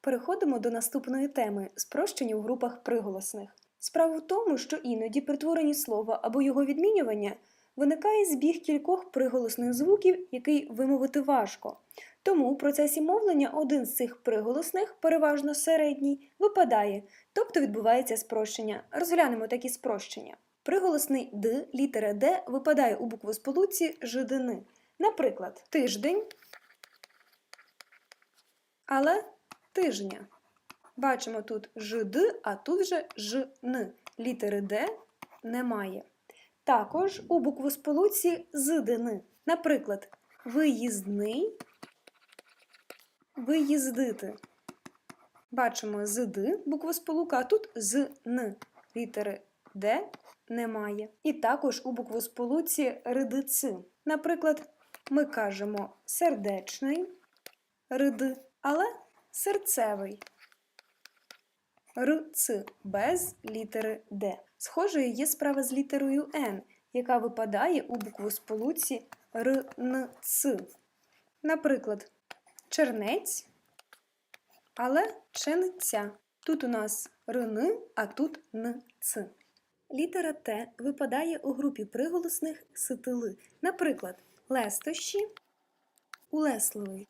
Переходимо до наступної теми спрощення у групах приголосних. Справа в тому, що іноді при творенні слова або його відмінювання виникає збіг кількох приголосних звуків, який вимовити важко. Тому у процесі мовлення один з цих приголосних, переважно середній, випадає, тобто відбувається спрощення. Розглянемо такі спрощення. Приголосний Д, літера Д випадає у буквосполуці жидини. Наприклад, тиждень, але тижня. Бачимо тут жд, а тут же жн. Літери Д немає. Також у буквосполуці здини. Наприклад, виїзний, виїздити. Бачимо зд буквосполука, а тут зн. Літери Д немає. І також у буквосполуці ридици. Наприклад, ми кажемо сердечний, рид, але серцевий. РЦ без літери Д. Схожою є справа з літерою Н, яка випадає у буквосполуці РНЦ. Наприклад, чернець, але ченця. Тут у нас РН, а тут НЦ. Літера Т випадає у групі приголосних ситили. Наприклад, лестощі, улесливий.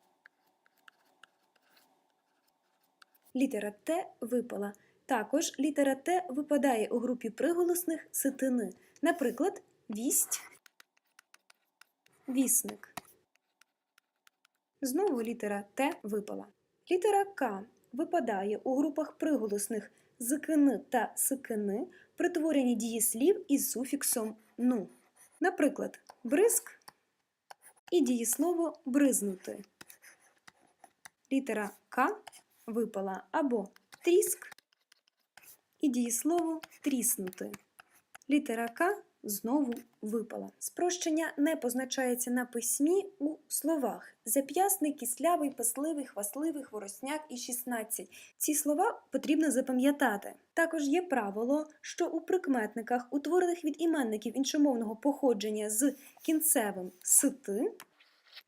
Літера Т випала. Також літера Т випадає у групі приголосних ситини. Наприклад, вість, вісник. Знову літера Т випала. Літера К випадає у групах приголосних зикини та сикини при творенні дієслів із суфіксом ну. Наприклад, бризк і дієслово бризнути. Літера К випала або тріск і дієслово тріснути. Літера К знову випала. Спрощення не позначається на письмі у словах. Зап'ясний, кислявий, пасливий, хвасливий, хворосняк і 16. Ці слова потрібно запам'ятати. Також є правило, що у прикметниках, утворених від іменників іншомовного походження з кінцевим сити,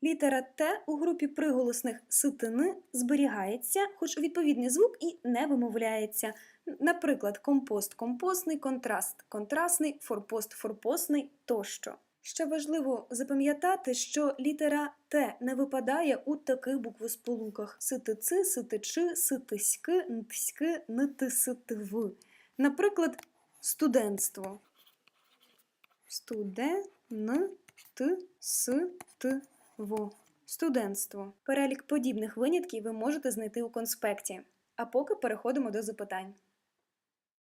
Літера Т у групі приголосних ситини зберігається, хоч відповідний звук і не вимовляється. Наприклад, компост компостний, контраст контрастний, форпост форпостний тощо. Ще важливо запам'ятати, що літера Т не випадає у таких буквосполуках ситици, ситичи, ситиськи, нтськи, нитиситив. Наприклад, студентство. Студен, т, с, т, в. Студентство. Перелік подібних винятків ви можете знайти у конспекті. А поки переходимо до запитань.